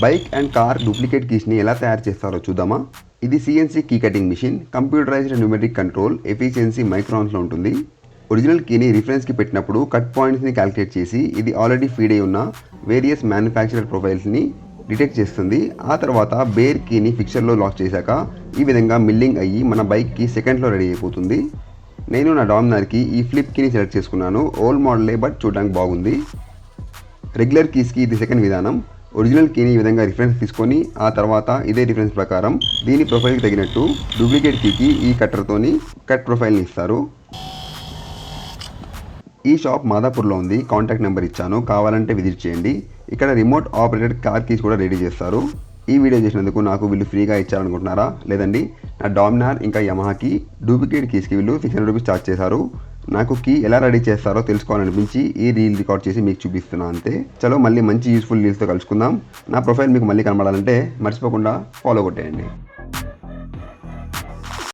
Bike and car duplicate కీస్ని ఎలా తయారు చేస్తారో చూద్దామా? ఇది CNC key cutting machine computerized numeric control efficiency మైక్రాన్స్లో ఉంటుంది. ఒరిజినల్ కీని రిఫరెన్స్కి పెట్టినప్పుడు కట్ పాయింట్స్ని క్యాలిక్యులేట్ చేసి ఇది ఆల్రెడీ ఫీడ్ అయి ఉన్న వేరియస్ మ్యానుఫ్యాక్చరర్ ప్రొఫైల్స్ని డిటెక్ట్ చేస్తుంది. ఆ తర్వాత బేర్ కీని ఫిక్చర్లో లాక్ చేశాక ఈ విధంగా మిల్లింగ్ అయ్యి మన బైక్కి సెకండ్లో రెడీ అయిపోతుంది. నేను నా డామినార్కి ఈ ఫ్లిప్ కీని సెలెక్ట్ చేసుకున్నాను. ఓల్డ్ మోడలే బట్ చూడడానికి బాగుంది. రెగ్యులర్ కీస్కి ఇది సెకండ్ విధానం. ఒరిజినల్ కీని ఈ విధంగా రిఫరెన్స్ తీసుకొని ఆ తర్వాత ఇదే రిఫరెన్స్ ప్రకారం దీని ప్రొఫైల్కి తగినట్టు డూప్లికేట్ కీకి ఈ కట్టర్తోని కట్ ప్రొఫైల్ని ఇస్తారు. ఈ షాప్ మాదాపూర్లో ఉంది. కాంటాక్ట్ నెంబర్ ఇచ్చాను. కావాలంటే విజిట్ చేయండి. ఇక్కడ రిమోట్ ఆపరేటెడ్ కార్ కీస్ కూడా రెడీ చేస్తారు. ఈ వీడియో చేసినందుకు నాకు వీళ్ళు ఫ్రీగా ఇచ్చారనుకుంటున్నారా? లేదండి. నా డామినార్ ఇంకా యమహాకి డూప్లికేట్ కీస్కి వీళ్ళు సిక్స్ హండ్రెడ్ రూపీస్ ఛార్జ్ చేశారు. నాకు కీ ఎలా రెడీ చేస్తారో తెలుసుకోవాలనిపించి ఈ రీల్ రికార్డ్ చేసి మీకు చూపిస్తున్నా అంతే. చలో మళ్ళీ మంచి యూస్ఫుల్ రీల్స్తో కలుసుకుందాం. నా ప్రొఫైల్ మీకు మళ్ళీ కనబడాలంటే మర్చిపోకుండా ఫాలో కొట్టేయండి.